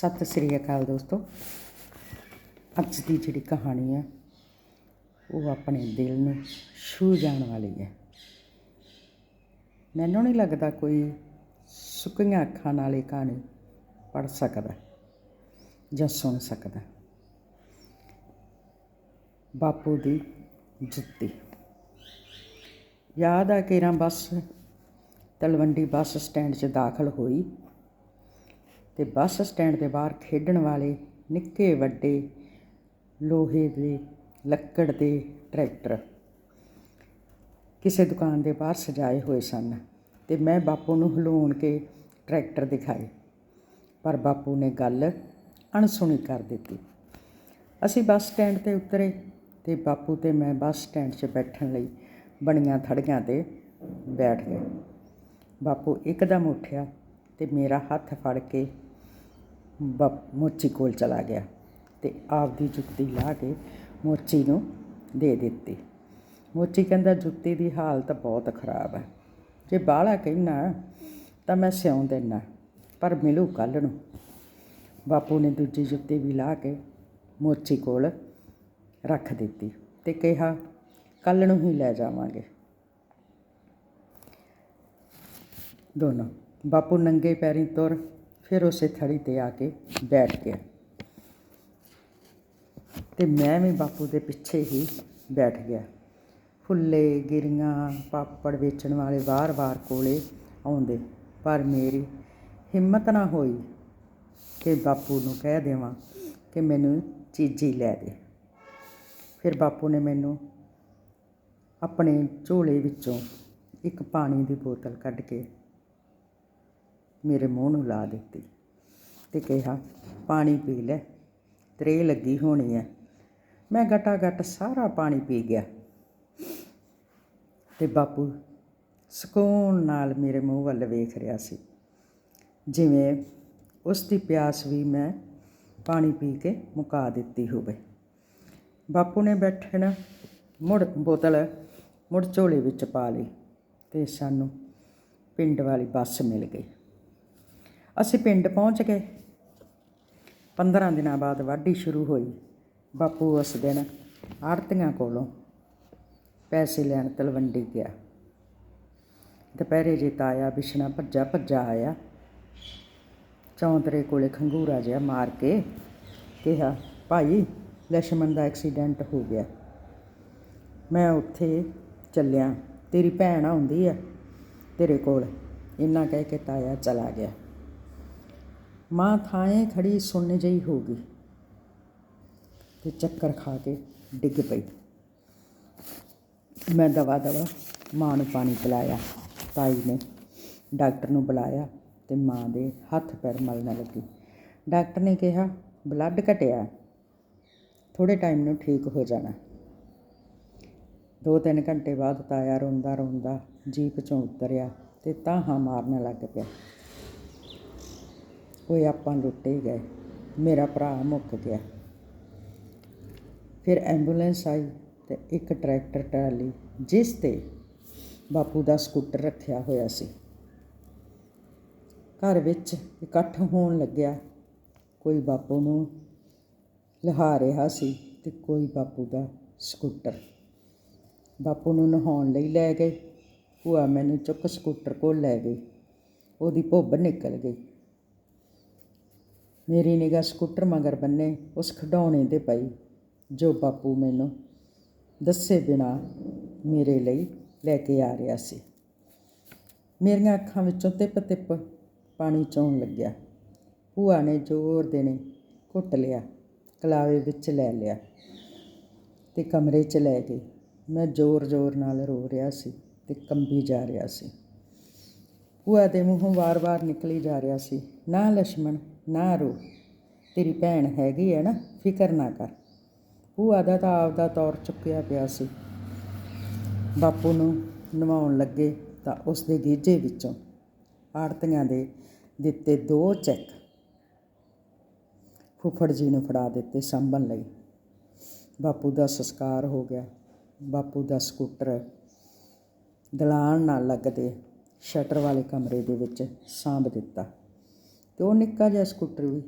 ਸਤਿ ਸ੍ਰੀ ਅਕਾਲ ਦੋਸਤੋ। ਅੱਜ ਦੀ ਜਿਹੜੀ ਕਹਾਣੀ ਹੈ, ਉਹ ਆਪਣੇ ਦਿਲ ਨੂੰ ਛੂ ਜਾਣ ਵਾਲੀ ਹੈ। ਮੈਨੂੰ ਨਹੀਂ ਲੱਗਦਾ ਕੋਈ ਸੁੱਕੀਆਂ ਅੱਖਾਂ ਨਾਲ ਇਹ ਕਹਾਣੀ ਪੜ੍ਹ ਸਕਦਾ ਜਾਂ ਸੁਣ ਸਕਦਾ। ਬਾਪੂ ਦੀ ਜੁੱਤੀ। ਯਾਦ ਆ ਕੇਰਾਂ ਬੱਸ ਤਲਵੰਡੀ ਬੱਸ ਸਟੈਂਡ 'ਚ ਦਾਖਲ ਹੋਈ। ਤੇ ਬੱਸ ਸਟੈਂਡ ਦੇ ਬਾਹਰ ਖੇਡਣ ਵਾਲੇ ਨਿੱਕੇ ਵੱਡੇ ਲੋਹੇ ਦੇ ਲੱਕੜ ਦੇ ਟਰੈਕਟਰ ਕਿਸੇ ਦੁਕਾਨ ਦੇ ਬਾਹਰ ਸਜਾਏ ਹੋਏ ਸਨ ਤੇ ਮੈਂ ਬਾਪੂ ਨੂੰ ਹਲੂਣ ਕੇ ਟਰੈਕਟਰ ਦਿਖਾਏ। ਪਰ ਬਾਪੂ ਨੇ ਗੱਲ ਅਣਸੁਣੀ ਕਰ ਦਿੱਤੀ। ਅਸੀਂ ਬੱਸ ਸਟੈਂਡ ਤੇ ਉਤਰੇ ਤੇ ਬਾਪੂ ਤੇ ਮੈਂ ਬੱਸ ਸਟੈਂਡ 'ਚ ਬੈਠਣ ਲਈ ਬਣੀਆਂ ਥੜੀਆਂ ਤੇ ਬੈਠ ਗਏ। ਬਾਪੂ ਇੱਕਦਮ ਉੱਠਿਆ ਤੇ ਮੇਰਾ ਹੱਥ ਫੜ ਕੇ ਬ ਮੋਚੀ ਕੋਲ ਚਲਾ ਗਿਆ ਤੇ ਆਪਦੀ ਜੁੱਤੀ ਲਾ ਕੇ ਮੋਚੀ ਨੂੰ ਦੇ ਦਿੱਤੀ। ਮੋਚੀ ਕਹਿੰਦਾ, ਜੁੱਤੀ ਦੀ ਹਾਲਤ ਬਹੁਤ ਖਰਾਬ ਹੈ। ਜੇ ਬਾਹਲਾ ਕਹਿਣਾ ਤਾਂ ਮੈਂ ਸਿਉਂ ਦੇਣਾ ਪਰ ਮਿਲੂ ਕੱਲ ਨੂੰ। ਬਾਪੂ ਨੇ ਦੂਜੀ ਜੁੱਤੀ ਵੀ ਲਾ ਕੇ ਮੋਚੀ ਕੋਲ ਰੱਖ ਦਿੱਤੀ ਤੇ ਕਿਹਾ ਕੱਲ ਨੂੰ ਹੀ ਲੈ ਜਾਵਾਂਗੇ। ਦੋਨੋਂ। ਬਾਪੂ ਨੰਗੇ ਪੈਰੀਂ ਤੁਰ ਫਿਰ ਉਸੇ ਥੜੀ ਤੇ ਆ ਕੇ ਬੈਠ ਗਿਆ। ਤੇ ਮੈਂ ਵੀ ਬਾਪੂ ਦੇ ਪਿੱਛੇ ਹੀ ਬੈਠ ਗਿਆ। ਫੁੱਲੇ, ਗਿਰੀਆਂ, ਪਾਪੜ ਵੇਚਣ ਵਾਲੇ ਵਾਰ-ਵਾਰ ਕੋਲੇ ਆਉਂਦੇ, ਪਰ ਮੇਰੀ ਹਿੰਮਤ ਨਾ ਹੋਈ ਕਿ ਬਾਪੂ ਨੂੰ ਕਹਿ ਦੇਵਾਂ ਕਿ ਮੈਨੂੰ ਚੀਜ਼ੀ ਲੈ ਦੇ। ਫਿਰ ਬਾਪੂ ਨੇ ਮੈਨੂੰ ਆਪਣੇ ਝੋਲੇ ਵਿੱਚੋਂ ਇੱਕ ਪਾਣੀ ਦੀ ਬੋਤਲ ਕੱਢ ਕੇ ਮੇਰੇ ਮੂੰਹ ਨੂੰ ਲਾ ਦਿੱਤੀ ਤੇ ਕਿਹਾ, ਪਾਣੀ ਪੀ ਲੈ, ਤਰੇ ਲੱਗੀ ਹੋਣੀ ਹੈ ਮੈਂ ਗਟਾ ਗਟ ਸਾਰਾ ਪਾਣੀ ਪੀ ਗਿਆ। ਤੇ ਬਾਪੂ ਸਕੂਨ ਨਾਲ ਮੇਰੇ ਮੂੰਹ ਵੱਲ ਵੇਖ ਰਿਹਾ ਸੀ। ਜਿਵੇਂ ਉਸ ਦੀ ਪਿਆਸ ਵੀ ਮੈਂ ਪਾਣੀ ਪੀ ਕੇ ਮੁਕਾ ਦਿੱਤੀ ਹੋਵੇ। ਬਾਪੂ ਨੇ ਬੈਠਣ ਮੁੜ ਬੋਤਲ ਮੁੜ ਝੋਲੇ ਵਿੱਚ ਪਾ ਲਈ ਤੇ ਸਾਨੂੰ ਪਿੰਡ ਵਾਲੀ ਬੱਸ ਮਿਲ ਗਈ। ਅਸੀਂ ਪਿੰਡ ਪਹੁੰਚ ਗਏ। 15 ਦਿਨਾਂ ਬਾਅਦ ਵਾਢੀ ਸ਼ੁਰੂ ਹੋਈ। ਬਾਪੂ ਉਸ ਦਿਨ ਆੜਤੀਆਂ ਕੋਲੋਂ ਪੈਸੇ ਲੈਣ ਤਲਵੰਡੀ ਗਿਆ। ਦੁਪਹਿਰੇ ਜੇ ਤਾਇਆ ਬਿਸ਼ਨਾ ਭੱਜਾ ਭੱਜਾ ਆਇਆ। ਚੌਂਦਰੇ ਕੋਲੇ ਖੰਗੂਰਾ ਜਿਹਾ ਮਾਰ ਕੇ ਕਿਹਾ, ਭਾਈ ਲక్ష్ਮਣ ਦਾ ਐਕਸੀਡੈਂਟ ਹੋ ਗਿਆ। ਮੈਂ ਉੱਥੇ ਚੱਲਿਆ। ਤੇਰੀ ਭੈਣ ਆਉਂਦੀ ਆ ਤੇਰੇ ਕੋਲ। ਇੰਨਾ ਕਹਿ ਕੇ ਤਾਇਆ ਚਲਾ ਗਿਆ। ਮਾਂ ਥਾਂ ਖੜੀ ਸੁਣਨ ਜਈ ਹੋ ਗਈ ਤੇ ਚੱਕਰ ਖਾ ਕੇ ਡਿੱਗ ਪਈ। ਮੈਂ ਦਵਾ ਦਵਾ ਮਾਂ ਨੂੰ ਪਾਣੀ ਪਿਲਾਇਆ, ਤਾਈ ਨੇ ਡਾਕਟਰ ਨੂੰ ਬੁਲਾਇਆ ਤੇ ਮਾਂ ਦੇ ਹੱਥ ਪੈਰ ਮਲਣ ਲੱਗੀ। ਡਾਕਟਰ ਨੇ ਕਿਹਾ, ਬਲੱਡ ਘਟਿਆ ਥੋੜੇ ਟਾਈਮ ਨੂੰ ਠੀਕ ਹੋ ਜਾਣਾ। ਦੋ ਤਿੰਨ ਘੰਟੇ ਬਾਅਦ ਤਾਇਆ ਰੋਂਦਾ ਰੋਂਦਾ ਜੀਪ ਚੋਂ ਉਤਰਿਆ ਤੇ ਤਾਹਾਂ ਮਾਰਨ ਲੱਗ ਪਿਆ। ਓਏ ਆਪਾਂ ਲੁੱਟੇ ਗਏ। ਮੇਰਾ ਭਰਾ ਮੁੱਕ ਗਿਆ। ਫਿਰ ਐਂਬੂਲੈਂਸ ਆਈ ਤੇ ਇੱਕ ਟਰੈਕਟਰ ਟਰਾਲੀ, ਜਿਸ ਤੇ ਬਾਪੂ ਦਾ ਸਕੂਟਰ ਰੱਖਿਆ ਹੋਇਆ ਸੀ। ਘਰ ਵਿੱਚ ਇਕੱਠ ਹੋਣ ਲੱਗਿਆ। ਕੋਈ ਬਾਪੂ ਨੂੰ ਲਹਾ ਰਿਹਾ ਸੀ ਤੇ ਕੋਈ ਬਾਪੂ ਦਾ ਸਕੂਟਰ। ਬਾਪੂ ਨੂੰ ਨਹਾਉਣ ਲਈ ਲੈ ਗਏ। ਭੂਆ ਮੈਨੂੰ ਚੁੱਕ ਸਕੂਟਰ ਕੋਲ ਲੈ ਗਈ। ਉਹਦੀ ਭੁੱਬ ਨਿਕਲ ਗਈ। ਮੇਰੀ ਨਿਗਾਹ ਸਕੂਟਰ ਮਗਰ ਬੰਨੇ, ਉਸ ਖਿਡੌਣੇ ਤੇ ਪਈ। ਜੋ ਬਾਪੂ ਮੈਨੂੰ ਦੱਸੇ ਬਿਨਾ ਮੇਰੇ ਲਈ ਲੈ ਕੇ ਆ ਰਿਹਾ ਸੀ। ਮੇਰੀਆਂ ਅੱਖਾਂ ਵਿੱਚੋਂ ਤਿੱਪ ਤਿੱਪ ਪਾਣੀ ਚੋਣ ਲੱਗਿਆ। ਭੂਆ ਨੇ ਜ਼ੋਰ ਦੇਣੇ ਘੁੱਟ ਲਿਆ, ਕਲਾਵੇ ਵਿੱਚ ਲੈ ਲਿਆ ਤੇ ਕਮਰੇ 'ਚ ਲੈ ਗਈ। ਮੈਂ ਜ਼ੋਰ-ਜ਼ੋਰ ਨਾਲ ਰੋ ਰਿਹਾ ਸੀ ਤੇ ਕੰਬੀ ਜਾ ਰਿਹਾ ਸੀ। ਭੂਆ ਦੇ ਮੂੰਹੋਂ ਵਾਰ-ਵਾਰ ਨਿਕਲੀ ਜਾ ਰਿਹਾ ਸੀ। ਨਾ ਲక్ష్మణ ਨਾ ਰੋ। ਤੇਰੀ ਭੈਣ ਹੈਗੀ ਹੈ ਨਾ, ਫਿਕਰ ਨਾ ਕਰ। ਭੂਆ ਦਾ ਤਾਂ ਆਪਦਾ ਤੌਰ ਚੁੱਕਿਆ ਪਿਆ ਸੀ। ਬਾਪੂ ਨੂੰ ਨਵਾਉਣ ਲੱਗੇ ਤਾਂ ਉਸ ਦੇ ਗੀਜੇ ਵਿੱਚੋਂ ਆੜਤੀਆਂ ਦੇ ਦਿੱਤੇ ਦੋ ਚੈੱਕ ਫੁੱਫੜ ਜੀ ਨੂੰ ਫੜਾ ਦਿੱਤੇ ਸੰਭਣ ਲਈ। ਬਾਪੂ ਦਾ ਸੰਸਕਾਰ ਹੋ ਗਿਆ। ਬਾਪੂ ਦਾ ਸਕੂਟਰ ਦਲਾਨ ਨਾਲ ਲੱਗਦੇ ਸ਼ਟਰ ਵਾਲੇ ਕਮਰੇ ਦੇ ਵਿੱਚ ਸਾਂਭ ਦਿੱਤਾ। ਤੇ ਉਹ ਨਿੱਕਾ ਜਿਹਾ ਸਕੂਟਰ ਵੀ।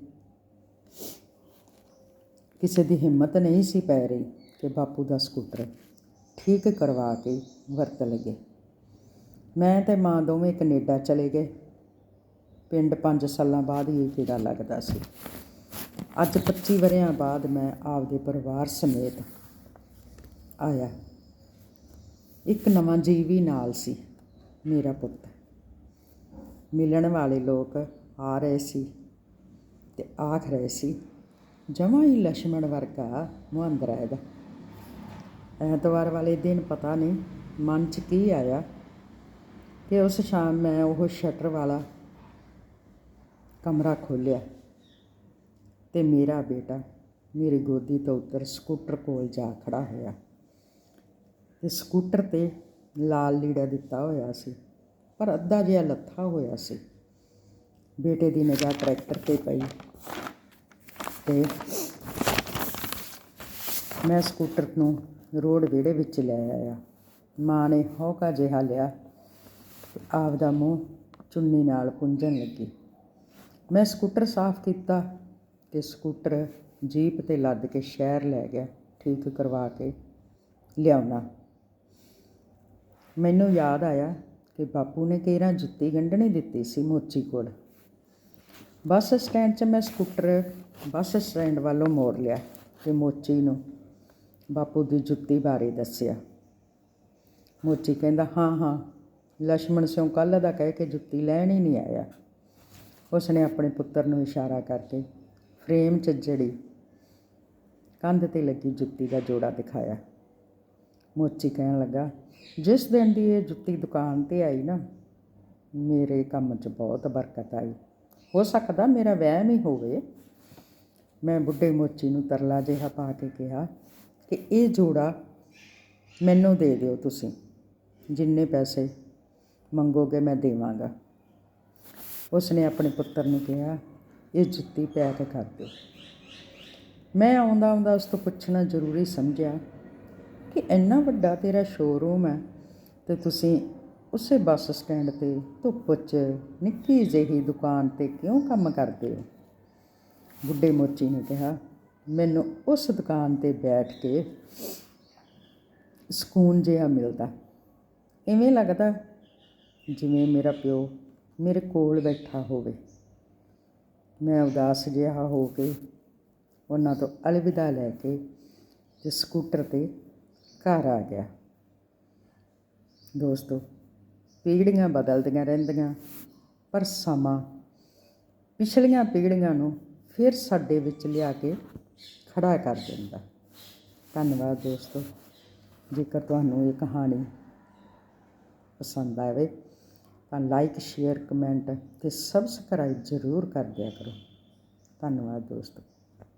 ਕਿਸੇ ਦੀ ਹਿੰਮਤ ਨਹੀਂ ਸੀ ਪੈ ਰਹੀ ਕਿ ਬਾਪੂ ਦਾ ਸਕੂਟਰ ਠੀਕ ਕਰਵਾ ਕੇ ਵਰਤ ਲਈਏ। ਮੈਂ ਤੇ ਮਾਂ ਦੋਵੇਂ ਕੈਨੇਡਾ ਚਲੇ ਗਏ। ਪਿੰਡ 5 ਸਾਲਾਂ ਬਾਅਦ ਹੀ ਇਹ ਕਿਹੜਾ ਲੱਗਦਾ ਸੀ। ਅੱਜ 25 ਵਰਿਆਂ ਬਾਅਦ ਮੈਂ ਆਪਦੇ ਪਰਿਵਾਰ ਸਮੇਤ ਆਇਆ। ਇੱਕ ਨਵਾਂ ਜੀਵ ਵੀ ਨਾਲ ਸੀ ਮੇਰਾ ਪੁੱਤ। ਮਿਲਣ ਵਾਲੇ ਲੋਕ ਆ ਰਹੇ ਸੀ ਤੇ ਆਖ ਰਹੇ ਸੀ, ਜਮਾ ਹੀ ਲక్ష్మణ ਵਰਗਾ ਮੁਹੰਦਰ ਹੈਗਾ ਐਤਵਾਰ ਵਾਲੇ ਦਿਨ ਪਤਾ ਨਹੀਂ ਮਨ 'ਚ ਕੀ ਆਇਆ ਕਿ ਉਸ ਸ਼ਾਮ ਮੈਂ ਉਹ ਸ਼ਟਰ ਵਾਲਾ ਕਮਰਾ ਖੋਲ੍ਹਿਆ ਤੇ ਮੇਰਾ ਬੇਟਾ ਮੇਰੀ ਗੋਦੀ ਤੋਂ ਉੱਤਰ ਸਕੂਟਰ ਕੋਲ ਜਾ ਖੜਾ ਹੋਇਆ। ਤੇ ਸਕੂਟਰ ਤੇ ਲਾਲ ਲੀੜਾ ਦਿੱਤਾ ਹੋਇਆ ਸੀ, ਪਰ ਅੱਧਾ ਜਿਹਾ ਲੱਥਾ ਹੋਇਆ ਸੀ। ਬੇਟੇ ਦੀ ਨਿਗਾਹ ਟਰੈਕਟਰ ਤੇ ਪਈ। ਤੇ ਮੈਂ ਸਕੂਟਰ ਨੂੰ ਰੋਡ ਵਿਹੜੇ ਵਿੱਚ ਲੈ ਆਇਆ। ਮਾਂ ਨੇ ਹੌਕਾ ਜਿਹਾ ਲਿਆ ਆਪ ਦਾ ਮੂੰਹ ਚੁੰਨੀ ਨਾਲ ਪੁੰਝਣ ਲੱਗੀ। ਮੈਂ ਸਕੂਟਰ ਸਾਫ਼ ਕੀਤਾ ਤੇ ਸਕੂਟਰ ਜੀਪ ਤੇ ਲੱਦ ਕੇ ਸ਼ਹਿਰ ਲੈ ਗਿਆ, ਠੀਕ ਕਰਵਾ ਕੇ ਲਿਆਉਣਾ। ਮੈਨੂੰ ਯਾਦ ਆਇਆ ਕਿ ਬਾਪੂ ਨੇ ਕੇਰਾਂ ਜੁੱਤੀ ਗੰਢਣੀ ਦਿੱਤੀ ਸੀ ਮੋਚੀ ਕੋਲ। ਬੱਸ ਸਟੈਂਡ 'ਚ ਮੈਂ ਸਕੂਟਰ, ਬੱਸ ਸਟੈਂਡ ਵੱਲੋਂ ਮੋੜ ਲਿਆ ਅਤੇ ਮੋਚੀ ਨੂੰ ਬਾਪੂ ਦੀ ਜੁੱਤੀ ਬਾਰੇ ਦੱਸਿਆ। ਮੋਚੀ ਕਹਿੰਦਾ, ਹਾਂ ਹਾਂ ਲక్ష్మణ ਸਿਉਂ ਕੱਲ੍ਹ ਦਾ ਕਹਿ ਕੇ ਜੁੱਤੀ ਲੈਣ ਹੀ ਨਹੀਂ ਆਇਆ। ਉਸਨੇ ਆਪਣੇ ਪੁੱਤਰ ਨੂੰ ਇਸ਼ਾਰਾ ਕਰਕੇ ਫਰੇਮ 'ਚ ਜੜੀ ਕੰਧ ਤੇ ਲੱਗੀ ਜੁੱਤੀ ਦਾ ਜੋੜਾ ਦਿਖਾਇਆ। ਮੋਚੀ ਕਹਿਣ ਲੱਗਾ, ਜਿਸ ਦਿਨ ਦੀ ਇਹ ਜੁੱਤੀ ਦੁਕਾਨ ਤੇ ਆਈ ਨਾ, ਮੇਰੇ ਕੰਮ 'ਚ ਬਹੁਤ ਬਰਕਤ ਆਈ। ਹੋ ਸਕਦਾ ਮੇਰਾ ਵਹਿਮ ਹੀ ਹੋਵੇ। ਮੈਂ ਬੁੱਢੇ ਮੋਚੀ ਨੂੰ ਤਰਲਾ ਜਿਹਾ ਪਾ ਕੇ ਕਿਹਾ ਕਿ ਇਹ ਜੋੜਾ ਮੈਨੂੰ ਦੇ ਦਿਓ ਤੁਸੀਂ। ਜਿੰਨੇ ਪੈਸੇ ਮੰਗੋਗੇ ਮੈਂ ਦੇਵਾਂਗਾ। ਉਸਨੇ ਆਪਣੇ ਪੁੱਤਰ ਨੂੰ ਕਿਹਾ, ਇਹ ਜੁੱਤੀ ਪੈਕ ਕਰ ਦਿਓ। ਮੈਂ ਆਉਂਦਾ ਆਉਂਦਾ ਉਸ ਤੋਂ ਪੁੱਛਣਾ ਜ਼ਰੂਰੀ ਸਮਝਿਆ ਕਿ ਇੰਨਾ ਵੱਡਾ ਤੇਰਾ ਸ਼ੋਰੂਮ ਹੈ ਤੇ ਤੁਸੀਂ ਉਸੇ ਬੱਸ ਸਟੈਂਡ ਤੇ ਧੁੱਪ 'ਚ ਨਿੱਕੀ ਜਿਹੀ ਦੁਕਾਨ ਤੇ ਕਿਉਂ ਕੰਮ ਕਰਦੇ ਹੋ? ਬੁੱਢੇ ਮੋਚੀ ਨੇ ਕਿਹਾ, ਮੈਨੂੰ ਉਸ ਦੁਕਾਨ ਤੇ ਬੈਠ ਕੇ ਸਕੂਨ ਜਿਹਾ ਮਿਲਦਾ। ਇਵੇਂ ਲੱਗਦਾ ਜਿਵੇਂ ਮੇਰਾ ਪਿਓ ਮੇਰੇ ਕੋਲ ਬੈਠਾ ਹੋਵੇ। ਮੈਂ ਉਦਾਸ ਜਿਹਾ ਹੋ ਕੇ ਉਹਨਾਂ ਤੋਂ ਅਲਵਿਦਾ ਲੈ ਕੇ ਤੇ ਸਕੂਟਰ ਤੇ ਘਰ ਆ ਗਿਆ। ਦੋਸਤੋ ਪੀੜ੍ਹੀਆਂ ਬਦਲਦੀਆਂ ਰਹਿੰਦੀਆਂ। ਪਰ ਸਮਾਂ ਪਿਛਲੀਆਂ ਪੀੜ੍ਹੀਆਂ ਨੂੰ ਫਿਰ ਸਾਡੇ ਵਿੱਚ ਲਿਆ ਕੇ ਖੜਾ ਕਰ ਦਿੰਦਾ। ਧੰਨਵਾਦ ਦੋਸਤੋ, ਜੇਕਰ ਤੁਹਾਨੂੰ ਇਹ ਕਹਾਣੀ ਪਸੰਦ ਆਵੇ ਤਾਂ ਲਾਈਕ, ਸ਼ੇਅਰ, ਕਮੈਂਟ ਤੇ ਸਬਸਕ੍ਰਾਈਬ ਜ਼ਰੂਰ ਕਰ ਦਿਆ ਕਰੋ। ਧੰਨਵਾਦ ਦੋਸਤੋ।